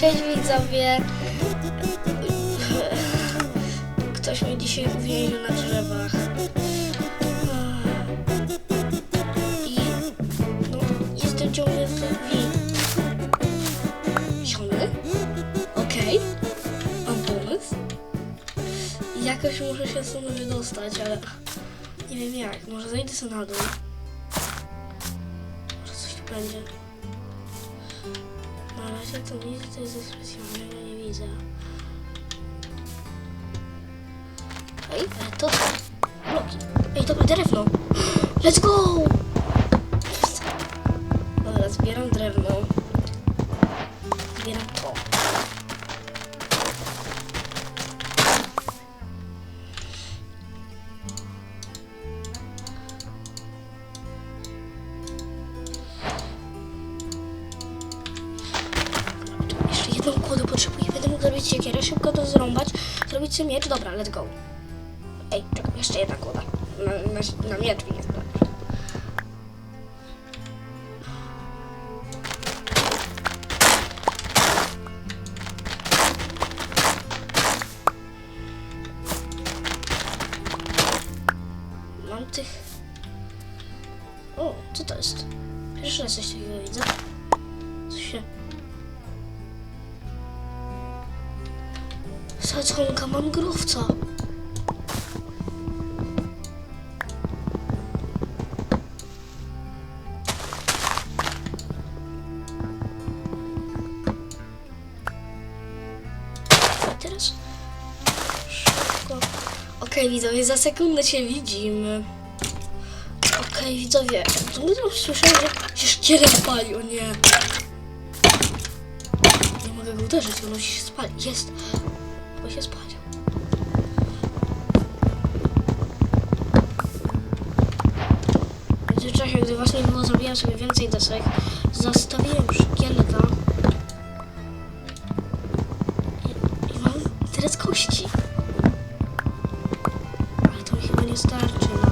Cześć widzowie! Ktoś mnie dzisiaj uwięził na drzewach. I no, jestem ciągle w win. Siony? Okej. Mam pomysł. Jakoś muszę się stąd wydostać, ale nie wiem jak. Może zejdę sobie na dół. Może coś tu będzie. Razie to nic tutaj ze specjalnego nie widzę. Ej, to co? Bloki. Ej, drewno. Let's go! Zrobić siekierę, szybko to zrąbać, zrobić sobie miecz. Dobra, let's go. Ej, czekaj, jeszcze jedna kłoda. Na, na, na miecz mi nie starczy. Mam tych... O, co to jest? Pierwszy raz coś takiego widzę. Sadzonka mangrowca. Teraz. Okej, widzowie, za sekundę się widzimy. Okej, widzowie, tu słyszałem, że się szkielet pali, o nie. Nie mogę go uderzyć, on musi się spalić. Jest, bo się spalił. W międzyczasie, gdy was nie było, zrobiłem sobie więcej desek. Zostawiłem szkieleta. I, i mam teraz kości. Ale to mi chyba nie starczy na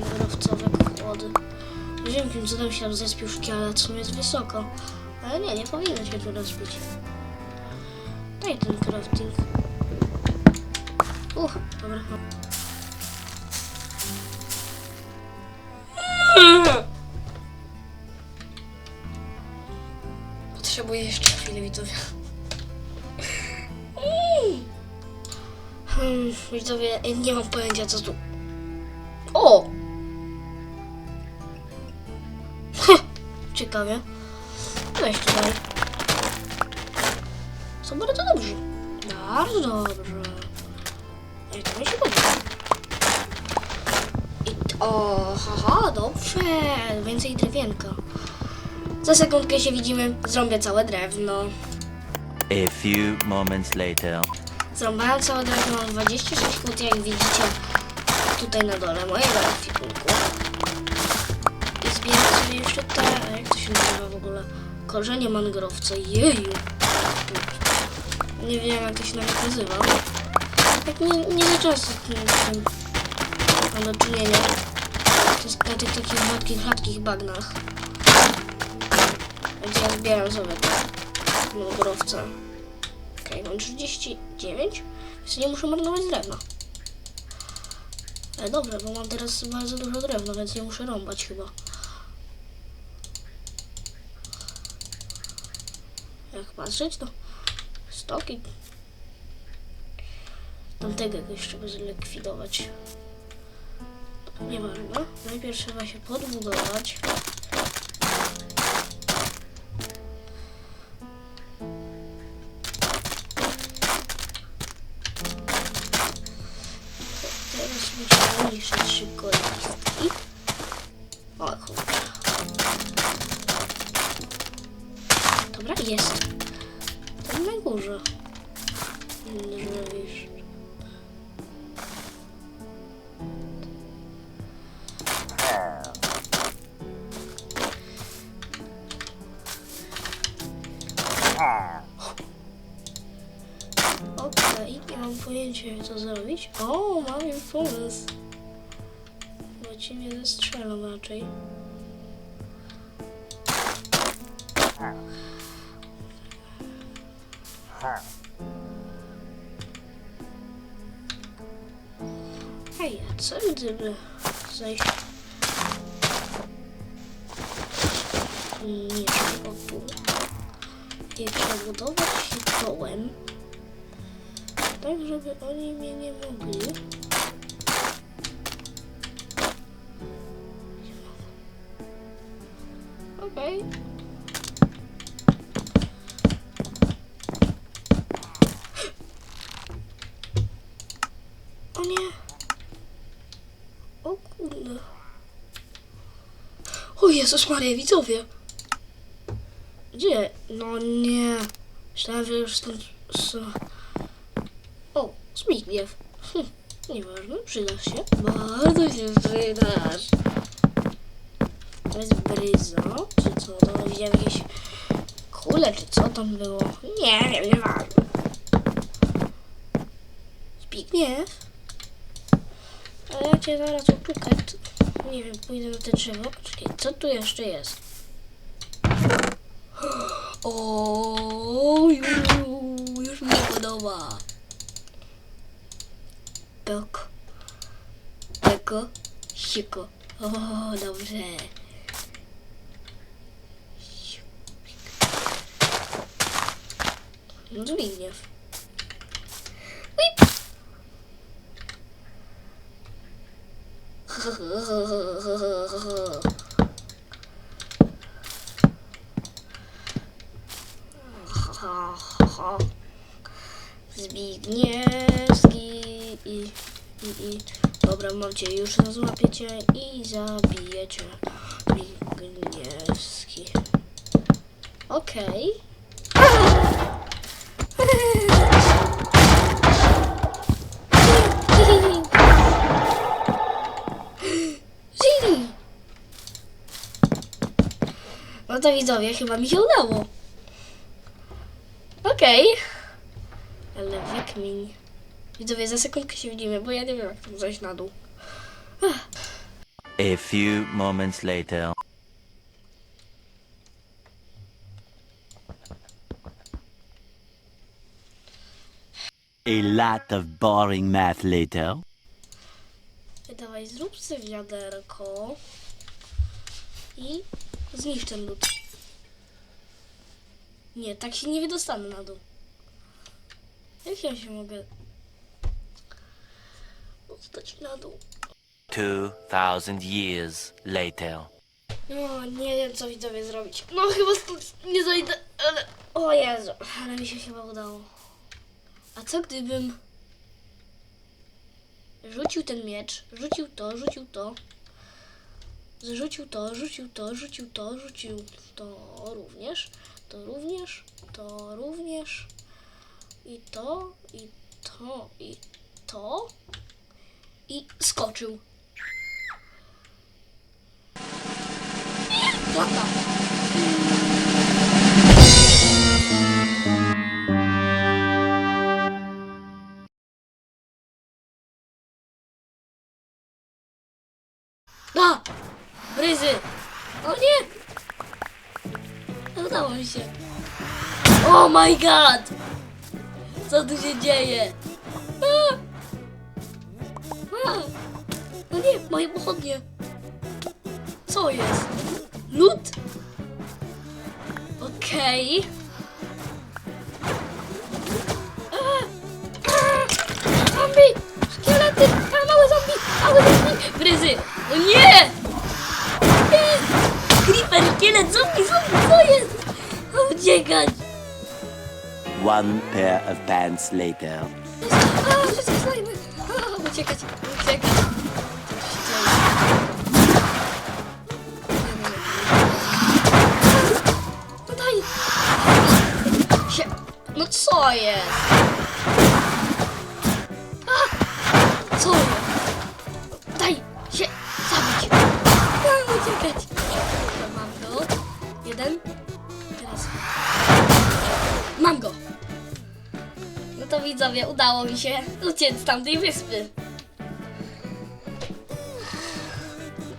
mangrowcowe kłody. Jakim cudem się tam zespił szkielet, w sumie jest wysoko. Ale nie, nie powinno się tu rozbić. Daj ten crafting. Uch, dobra. Potrzebuję jeszcze chwilę, widzowie. Hmm, widzowie, nie mam pojęcia co tu... O! Ciekawie. Weź tutaj. Są bardzo dobrzy. Bardzo dobrze. Ej, to mi się podoba. I o, haha, dobrze. Więcej drewienka. Za sekundkę się widzimy. Zrobię całe drewno. A few moments later. Zrąbałem całe drewno. Mam 26 kłód, jak widzicie. Tutaj na dole mojego ekwipunku. I zbieram sobie jeszcze te... Jak to się nazywa w ogóle? Korzenie mangrowca. Jeju. Nie wiem jak to się nawet nazywa. Tak nie, nie za często z tym, mam do czynienia. To jest na tych takich rzadkich, rzadkich bagnach. Więc ja zbieram sobie te mangrowce. Okej, mam 39, więc nie muszę marnować drewna. Ale dobrze, bo mam teraz bardzo dużo drewna, więc nie muszę rąbać chyba. Jak patrzeć, to stoki. Tamtego jakoś trzeba zlikwidować. Nieważne. Najpierw trzeba się podbudować. Teraz muszę zniszczyć szybko listki. O kurczę. Dobra, jest. Okej, nie mam pojęcia to zrobić. O, mam już pomysł. Bo ci nie zestrzelą raczej. Hej, a co gdyby zejść... Nie, o tu. I przebudować się dołem. Tak, żeby oni mnie nie mogli. Okej. O nie. O kurde. O Jezus Maria, widzowie. Gdzie? No nie. Myślałem, że już stąd... s- O, Zbigniew. Hm, nieważne, przydasz się. Bardzo się przydasz. To jest bryzo, czy co? To widziałem jakieś kule, czy co tam było? Nie wiem, nieważne. Zbigniew? A ja cię zaraz t- Nie wiem, pójdę na te drzewo. Czekaj, co tu jeszcze jest? O, już, już mi się podoba. Pek. Peko. Siko. O, dobrze. Zbigniew. Zbigniewski i, i, i dobra, mam cię, już złapiecie i zabijecie Zbigniewski. Okej. Zili! No to widzowie, chyba mi się udało. Okej. Ale wykmiń. Widzowie, za sekundkę się widzimy, bo ja nie wiem jak tam zejść na dół. A few moments later. A lot of boring math later. Dawaj, zrób sobie wiaderko. I zniszcz ten lód. Nie, tak się nie wydostanę na dół. Jak ja się mogę dostać na dół? Two thousand years later. No, nie wiem co widzowie zrobić. No chyba stąd nie zajdę, ale... O Jezu, ale mi się chyba udało. A co gdybym... Rzucił ten miecz, rzucił to, rzucił to. Zrzucił to, rzucił to, rzucił to, rzucił to również. To również, to również. I to, i to, i to. I skoczył. Lata. Da! Bryzy! O nie! Udało mi się. Oh my god! Co tu się dzieje? A! A! No nie, moje pochodnie. Co jest? Lód? Okej. A! Zombie! Szkielety! A, małe zombie! Małe zombie! Bryzy! O! Nie! Szkielet, zombie, zombie, co jest? Mam uciekać! One pair of pants later. A, wszystkie slajmy! A, uciekać, uciekać. Się... No co jest? To widzowie, udało mi się uciec z tamtej wyspy.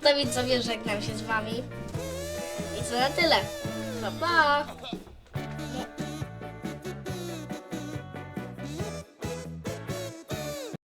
To widzowie, żegnam się z wami. I co na tyle. Pa, pa!